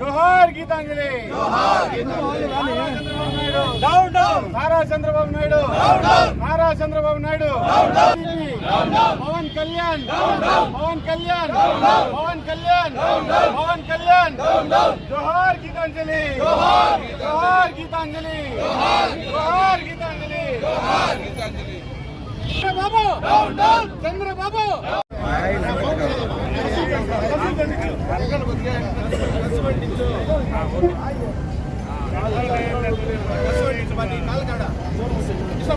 జోహార్ Gitanjali. Down down Nara Chandrababu Naidu. Nara Chandrababu Naidu. Pawan Kalyan Pawan Kalyan Pawan Kalyan Pawan Kalyan జోహార్ గీతాంజలి జోహార్ గీతాంజలి జోహార్ Geetanjali Chandrababu Chandrababu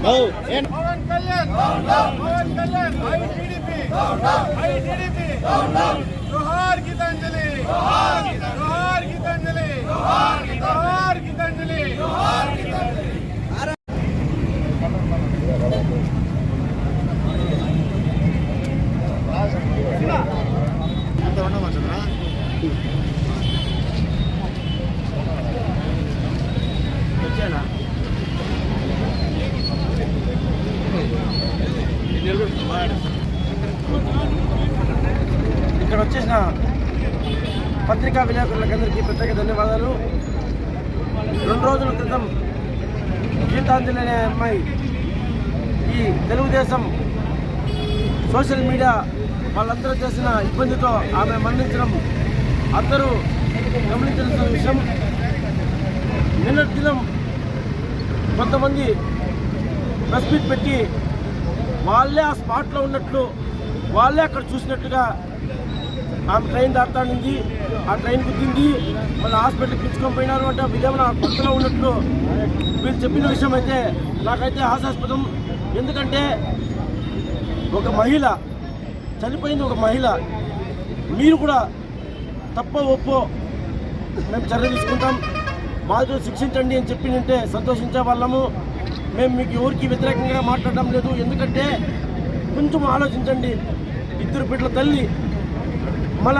Pawan Kalyan Pawan Kalyan I TDP I TDP జోహార్ గీతాంజలి జోహార్ గీతాంజలి జోహార్ గీతాంజలి ఇక్కడ వచ్చేసిన పత్రికా విలేకరులకందరికీ ప్రత్యేక ధన్యవాదాలు. రెండు రోజుల క్రితం గీతాంజలి అనే అమ్మాయి ఈ తెలుగుదేశం సోషల్ మీడియా వాళ్ళందరూ చేసిన ఇబ్బందితో ఆమె మరణించడం అందరూ గమనించాల్సిన విషయం. నిన్నటి దినం కొంతమంది ప్రెస్ మీట్ పెట్టి వాళ్ళే ఆ స్పాట్లో ఉన్నట్లు వాళ్ళే అక్కడ చూసినట్టుగా ఆమె ట్రైన్ దాటానింది ఆ ట్రైన్ గుద్దింది. మళ్ళీ హాస్పిటల్కి పిలుచుకొని పోయినారు అంటే విజయవాడ కొత్తలో ఉన్నట్లు వీళ్ళు చెప్పిన విషయం అయితే నాకైతే హాస్యాస్పదం. ఎందుకంటే ఒక మహిళ చనిపోయింది ఒక మహిళ. మీరు కూడా తప్ప ఒప్పో మేము చర్య తీసుకుంటాం. బాధ్యతలు శిక్షించండి అని చెప్పిందంటే సంతోషించే వాళ్ళము. మేము మీకు ఎవరికి వ్యతిరేకంగా మాట్లాడడం లేదు. ఎందుకంటే కొంచెం ఆలోచించండి. ఇద్దరు బిడ్డల తల్లి మన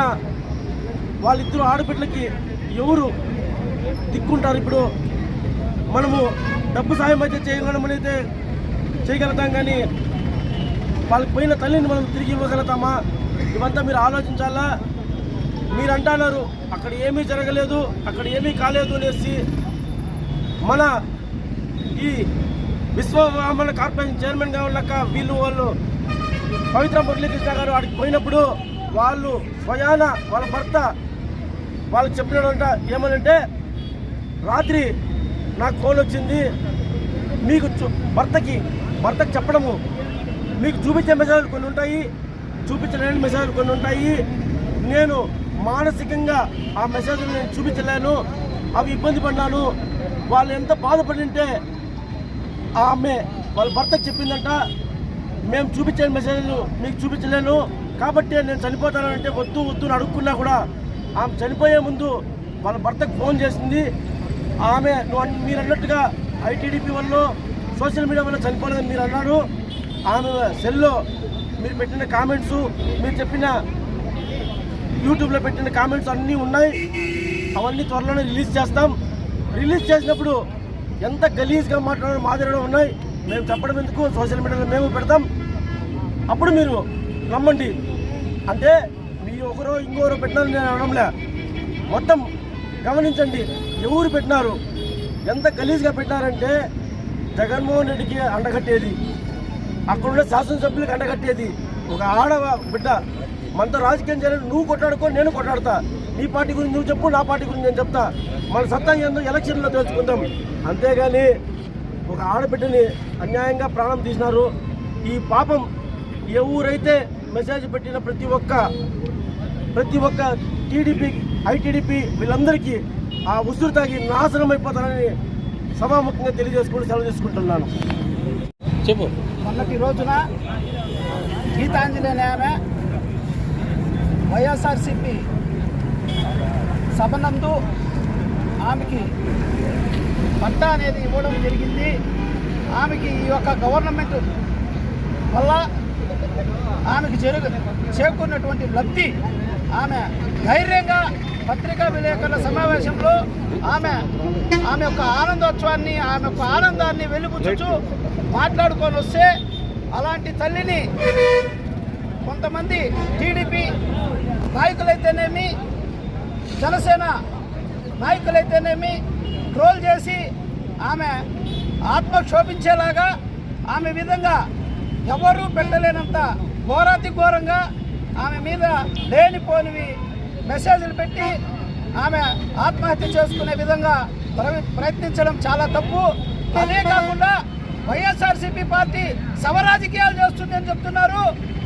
వాళ్ళిద్దరు ఆడబిడ్డలకి ఎవరు దిక్కుంటారు ఇప్పుడు? మనము డబ్బు సాయం అయితే చేయగలమని అయితే చేయగలుగుతాం కానీ వాళ్ళకి పోయిన తల్లిని మనం తిరిగి ఇవ్వగలుగుతామా? ఇవంతా మీరు ఆలోచించాలా? మీరు అంటున్నారు అక్కడ ఏమీ జరగలేదు అక్కడ ఏమీ కాలేదు అనేసి మన ఈ విశ్వబ్రాహ్మణ కార్పొరేషన్ చైర్మన్గా ఉన్నాక వీళ్ళు వాళ్ళు పవిత్ర మురళీకృష్ణ గారు ఆడికి పోయినప్పుడు వాళ్ళు స్వయాన వాళ్ళ భర్త వాళ్ళకి చెప్పినాడంట ఏమనంటే రాత్రి నాకు ఫోన్ వచ్చింది మీకు చూ- భర్తకి భర్తకి చెప్పడము. మీకు చూపించే మెసేజ్లు కొన్ని ఉంటాయి చూపించలేని మెసేజ్లు కొన్ని ఉంటాయి. నేను మానసికంగా ఆ మెసేజ్లు నేను చూపించలేను అవి ఇబ్బంది పడ్డాను. వాళ్ళు ఎంత బాధపడింటే ఆమె వాళ్ళ భర్తకు చెప్పిందంట మేము చూపించే మెసేజ్లు మీకు చూపించలేను. కాబట్టి నేను చనిపోతానంటే వద్దు వద్దు అని అడుక్కున్నా కూడా ఆమె చనిపోయే ముందు వాళ్ళ భర్తకు ఫోన్ చేసింది. ఆమె మీరు అన్నట్టుగా ఐటీడీపీ వల్ల సోషల్ మీడియా వల్ల చనిపోలేదని మీరు అన్నారు. ఆమె సెల్లో మీరు పెట్టిన కామెంట్స్ మీరు చెప్పిన యూట్యూబ్లో పెట్టిన కామెంట్స్ అన్నీ ఉన్నాయి. అవన్నీ త్వరలోనే రిలీజ్ చేస్తాం. రిలీజ్ చేసినప్పుడు ఎంత గలీజ్గా మాట్లాడడం మాదిరిగా ఉన్నాయి. మేము చెప్పడం ఎందుకు? సోషల్ మీడియాలో మేము పెడతాం. అప్పుడు మీరు రమ్మండి అంటే మీరు ఒకరో ఇంకోరో పెట్టినారు నేను అనడంలే మొత్తం గమనించండి ఎవరు పెట్టినారు? ఎంత గలీజ్గా పెట్టినారంటే జగన్మోహన్ రెడ్డికి అండగట్టేది. అక్కడున్న శాసనసభ్యులకు అండగట్టేది. ఒక ఆడ బిడ్డ. మనతో రాజకీయం చేయాలని నువ్వు కొట్లాడుకో నేను కొట్లాడతా. నీ పార్టీ గురించి నువ్వు చెప్పు నా పార్టీ గురించి నేను చెప్తా. మన సత్తా ఏందో ఎలక్షన్లో తెలుసుకుందాం. అంతేగాని ఒక ఆడబిడ్డని అన్యాయంగా ప్రాణం తీసినారు. ఈ పాపం ఎవరైతే మెసేజ్ పెట్టిన ప్రతి ఒక్క ప్రతి ఒక్క టీడీపీ ఐటీడీపీ వీళ్ళందరికీ ఆ ఉసురు తాగి నాశనం అయిపోతారని సభాముఖంగా తెలియజేసుకుంటూ సెలవు తీసుకుంటున్నాను. చెప్పు. మొన్నటి రోజున గీతాంజలి అనే ఆమె వైఎస్ఆర్సిపి సభనందు ఆమెకి పట్టా అనేది ఇవ్వడం జరిగింది. ఆమెకి ఈ యొక్క గవర్నమెంట్ వల్ల ఆమెకు జరుగు చేకూరినటువంటి లబ్ధి ఆమె ధైర్యంగా పత్రికా విలేకరుల సమావేశంలో ఆమె ఆమె యొక్క ఆనందోత్సవాన్ని ఆమె యొక్క ఆనందాన్ని వెలుబుచ్చుచు మాట్లాడుకొని వస్తే అలాంటి తల్లిని కొంతమంది టీడీపీ నాయకులైతేనేమి జనసేన నాయకులైతేనేమి ట్రోల్ చేసి ఆమె ఆత్మ క్షోభించేలాగా ఆమె విధంగా ఎవరూ పెట్టలేనంత ఘోరాతి ఘోరంగా ఆమె మీద లేనిపోనివి మెసేజ్లు పెట్టి ఆమె ఆత్మహత్య చేసుకునే విధంగా ప్రయత్నించడం చాలా తప్పు. అదే కాకుండా వైఎస్ఆర్సీపీ పార్టీ సమరాజకీయాలు చేస్తుందని చెప్తున్నారు.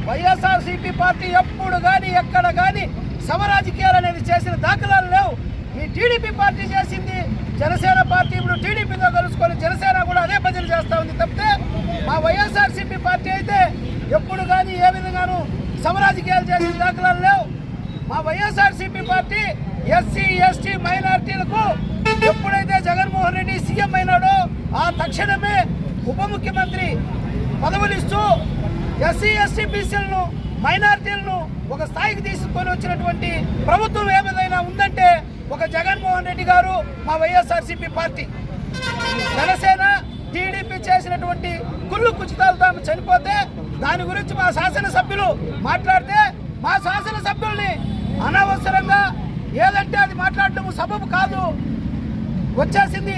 వైఎస్ఆర్సీపీ పార్టీ ఎప్పుడు కానీ ఎక్కడ కానీ సమరాజకీయాలు అనేది చేసిన దాఖలాలు లేవు. మీ టీడీపీ పార్టీ చేసింది జనసేన పార్టీ ఇప్పుడు టీడీపీతో కలుసుకొని జనసేన కూడా అదే ప్రజలు చేస్తా ఉంది తప్పితే మా వైఎస్ఆర్సీపీ పార్టీ అయితే ఎప్పుడు కానీ ఏ విధంగానూ సమరాజకీయాలు చేసిన దాఖలాలు లేవు. మా వైఎస్ఆర్సీపీ పార్టీ ఎస్సీ ఎస్టీ మైనార్టీలకు ఎప్పుడైతే జగన్మోహన్ రెడ్డి సీఎం అయినాడో ఆ తక్షణమే ఉప ముఖ్యమంత్రి పదవులు ఇస్తూ ఎస్సీ ఎస్టీ బీసీలను మైనార్టీలను ఒక స్థాయికి తీసుకొని వచ్చినటువంటి ప్రభుత్వం ఏమైనా ఉందంటే ఒక జగన్మోహన్ రెడ్డి గారు మా వైఎస్ఆర్సీపీ పార్టీ. జనసేన టీడీపీ చేసినటువంటి కుళ్ళు కుచితాలతో ఆమె చనిపోతే దాని గురించి మా శాసనసభ్యులు మాట్లాడితే మా శాసనసభ్యుల్ని అనవసరంగా ఏదంటే అది మాట్లాడటం సబబు కాదు. వచ్చేసింది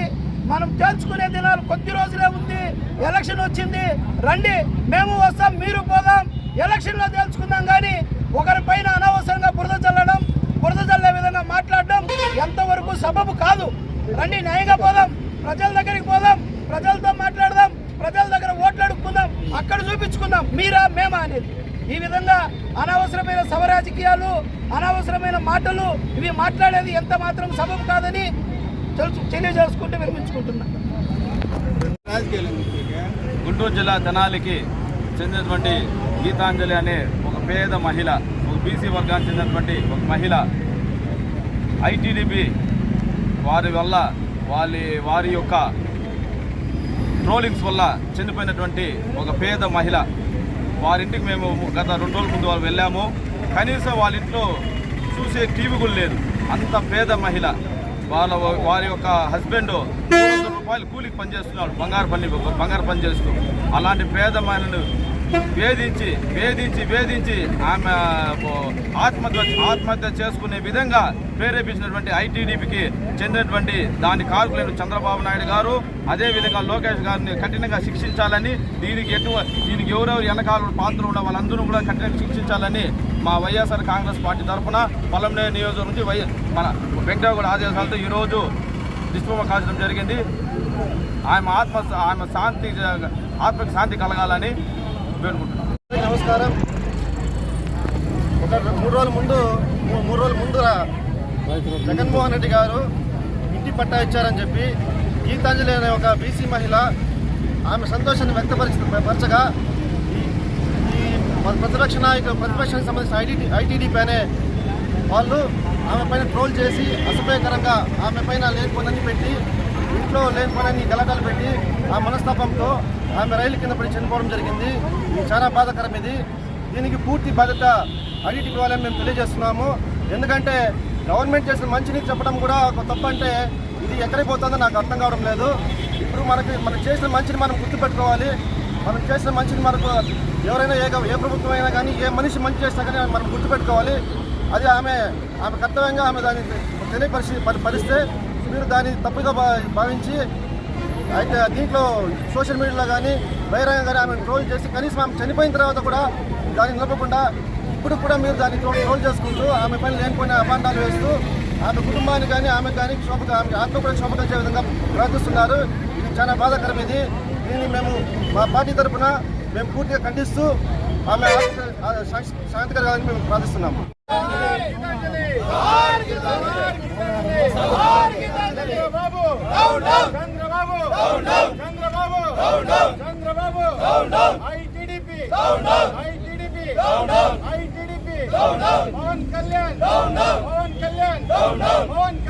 మనం తేల్చుకునే దినాలు కొద్ది రోజులే ఉంది. ఎలక్షన్ వచ్చింది. రండి మేము వస్తాం మీరు పోదాం. ఎలక్షన్లో తేల్చుకుందాం కానీ ఒకరి పైన అనవసరంగా బురద చల్లడం బురద చల్లే విధంగా మాట్లాడడం ఎంతవరకు సబబు కాదు. రండి న్యాయంగా పోదాం. ప్రజల దగ్గరికి పోదాం. ప్రజలతో మాట్లాడదాం ప్రజల దగ్గర ఓట్లు అడుక్కుందాం అక్కడ చూపించుకుందాం మీరా మేమా అనేది. ఈ విధంగా అనవసరమైన సవరాజకీయాలు అనవసరమైన మాటలు ఇవి మాట్లాడేది ఎంత మాత్రం సబబు కాదని తెలుసు తెలియజేసుకుంటూ విరమించుకుంటున్నా గుంటూరు జిల్లా తెనాలికి చెందినటువంటి గీతాంజలి అనే ఒక పేద మహిళ ఒక బీసీ వర్గానికి చెందినటువంటి ఒక మహిళ ఐటీడీపీ వారి వల్ల వాళ్ళ వారి యొక్క ట్రోలింగ్స్ వల్ల చనిపోయినటువంటి ఒక పేద మహిళ వారింటికి మేము గత రెండు రోజుల ముందు వాళ్ళు వెళ్ళాము. కనీసం వాళ్ళ ఇంట్లో చూసే టీవీ కూడా లేదు. అంత పేద మహిళ వాళ్ళ వారి యొక్క హస్బెండ్ వందల రూపాయలు కూలికి పనిచేస్తున్నాడు బంగారు పని బంగారు పని చేస్తూ. అలాంటి పేద మహిళను వేధించి వేధించి వేధించి ఆమె ఆత్మహత్య ఆత్మహత్య చేసుకునే విధంగా ప్రేరేపించినటువంటి ఐటీడీపీకి చెందినటువంటి దాని కారకులైన చంద్రబాబు నాయుడు గారు అదేవిధంగా లోకేష్ గారిని కఠినంగా శిక్షించాలని దీనికి ఎటువంటి దీనికి ఎవరెవరు వెనకాల పాత్ర ఉన్న వాళ్ళందరూ కూడా కఠినంగా శిక్షించాలని మా వైఎస్ఆర్ కాంగ్రెస్ పార్టీ తరఫున పొలంనే నియోజకవర్గం నుంచి వై మన వెంకటగౌడ ఆదేశాలతో ఈరోజు నిష్పమ కాల్చడం జరిగింది. ఆమె ఆత్మ ఆమె శాంతి ఆత్మకి శాంతి కలగాలని నమస్కారం. ఒక మూడు రోజుల ముందు మూడు రోజుల ముందు జగన్మోహన్ రెడ్డి గారు ఇంటి పట్టా ఇచ్చారని చెప్పి గీతాంజలి అనే ఒక బీసీ మహిళ ఆమె సంతోషాన్ని వ్యక్తపరిచి పరచగా ఈ- ఈ ప్రతిపక్ష నాయకులు ప్రతిపక్షానికి సంబంధించిన ఐటీ ఐటీడీపైనే వాళ్ళు ఆమె పైన ట్రోల్ చేసి అసభ్యకరంగా ఆమె పైన లేనిపోనని పెట్టి ఇంట్లో లేనిపోనని గలటాలు పెట్టి ఆ మనస్తాపంతో ఆమె రైలు కింద పడి చనిపోవడం జరిగింది. ఇది చాలా బాధాకరం ఇది దీనికి పూర్తి బాధ్యత ఐటీడీపీ వాళ్ళని మేము తెలియజేస్తున్నాము. ఎందుకంటే గవర్నమెంట్ చేసిన మంచిని చెప్పడం కూడా ఒక తప్పు అంటే ఇది ఎక్కడికి పోతుందో నాకు అర్థం కావడం లేదు. ఇప్పుడు మనకి మనం చేసిన మంచిని మనం గుర్తుపెట్టుకోవాలి. మనం చేసిన మంచిని మనకు ఎవరైనా ఏ ఏ ప్రభుత్వం అయినా కానీ ఏ మనిషి మంచి చేసినా కానీ మనం గుర్తుపెట్టుకోవాలి. అది ఆమె ఆమె కర్తవ్యంగా ఆమె దాన్ని తెలియపరిచి పరిస్తే మీరు దాన్ని తప్పుగా భా- భావించి అయితే దీంట్లో సోషల్ మీడియాలో కానీ బహిరంగ కానీ ఆమెను ట్రోల్ చేసి కనీసం ఆమె చనిపోయిన తర్వాత కూడా దాన్ని నిలపకుండా ఇప్పుడు కూడా మీరు దాన్ని ట్రోల్ చేసుకుంటూ ఆమె పైన లేనిపోయిన అపాండాలు వేస్తూ ఆమె కుటుంబాన్ని కానీ ఆమె కానీ క్షోభ ఆమె ఆత్మ కూడా క్షోభ కలిసే విధంగా ప్రవర్తిస్తున్నారు ఇది చాలా బాధాకరం ఇది దీన్ని మేము మా పార్టీ తరఫున మేము పూర్తిగా ఖండిస్తూ ఆమె ఆత్మ- శాంతి కలగాలని మేము ప్రార్థిస్తున్నాము Chandrababu Chandrababu! Chandrababu! ITDP! ITDP! ITDP! Pawan Kalyan! Pawan Kalyan! Pawan